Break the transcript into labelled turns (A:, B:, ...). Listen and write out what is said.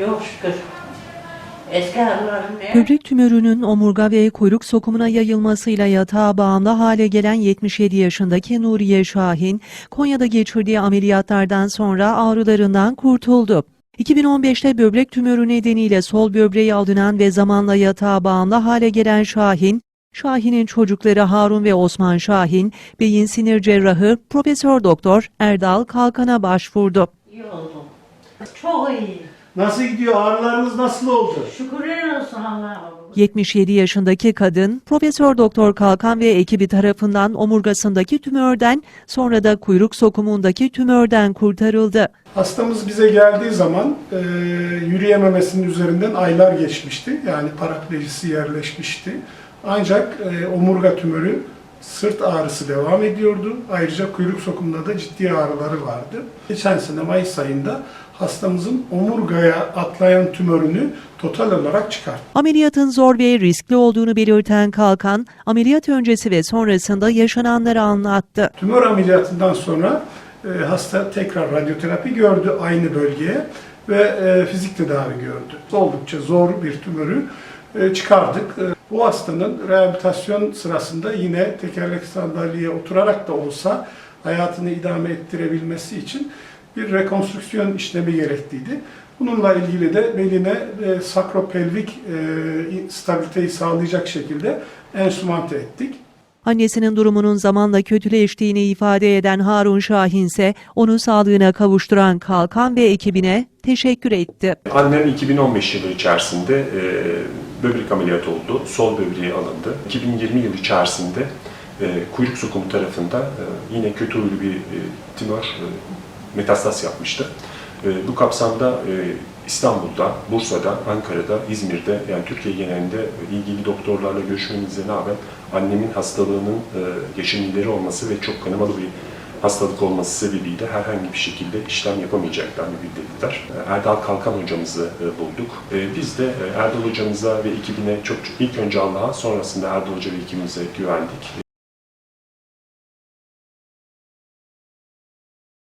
A: Yok şükür. Eski?
B: Böbrek tümörünün omurga ve kuyruk sokumuna yayılmasıyla yatağa bağımlı hale gelen 77 yaşındaki Nuriye Şahin, Konya'da geçirdiği ameliyatlardan sonra ağrılarından kurtuldu. 2015'te böbrek tümörü nedeniyle sol böbreği alınan ve zamanla yatağa bağımlı hale gelen Şahin, Şahin'in çocukları Harun ve Osman Şahin, beyin sinir cerrahı Profesör Doktor Erdal Kalkan'a başvurdu.
A: İyi oldum. Çok iyi.
C: Nasıl gidiyor? Ağrılarınız nasıl oldu?
A: Şükürler olsun Allah'a.
B: 77 yaşındaki kadın, Profesör Doktor Kalkan ve ekibi tarafından omurgasındaki tümörden, sonra da kuyruk sokumundaki tümörden kurtarıldı.
C: Hastamız bize geldiği zaman e, yürüyememesinin üzerinden aylar geçmişti. Yani paraplejisi yerleşmişti. Ancak e, omurga tümörü sırt ağrısı devam ediyordu. Ayrıca kuyruk sokumunda da ciddi ağrıları vardı. Geçen sene Mayıs ayında hastamızın omurgaya atlayan tümörünü total olarak çıkarttık.
B: Ameliyatın zor ve riskli olduğunu belirten Kalkan, ameliyat öncesi ve sonrasında yaşananları anlattı.
C: Tümör ameliyatından sonra e, hasta tekrar radyoterapi gördü aynı bölgeye ve e, fizik tedavi gördü. Oldukça zor bir tümörü e, çıkardık. Bu hastanın rehabilitasyon sırasında yine tekerlek sandalyeye oturarak da olsa hayatını idame ettirebilmesi için bir rekonstrüksiyon işlemi gerekliydi. Bununla ilgili de beline e, sakropelvik e, stabiliteyi sağlayacak şekilde ensümante ettik.
B: Annesinin durumunun zamanla kötüleştiğini ifade eden Harun Şahin ise onu sağlığına kavuşturan Kalkan ve ekibine teşekkür etti.
D: Annem 2015 yılı içerisinde e, böbrek ameliyatı oldu. Sol böbreği alındı. 2020 yılı içerisinde e, kuyruk sokumu tarafında e, yine kötü huylu bir e, tümör e, metastaz yapmıştı. E, bu kapsamda e, İstanbul'da, Bursa'da, Ankara'da, İzmir'de yani Türkiye genelinde ilgili doktorlarla görüşmemizle rağmen annemin hastalığının e, yaşın ileri olması ve çok kanamalı bir hastalık olması sebebiyle herhangi bir şekilde işlem yapamayacaklarını bildirdiler. E, Erdal Kalkan hocamızı e, bulduk. E, Biz de Erdal hocamıza ve ekibine çok ilk önce Allah'a sonrasında Erdal hoca ve ekibimize güvendik.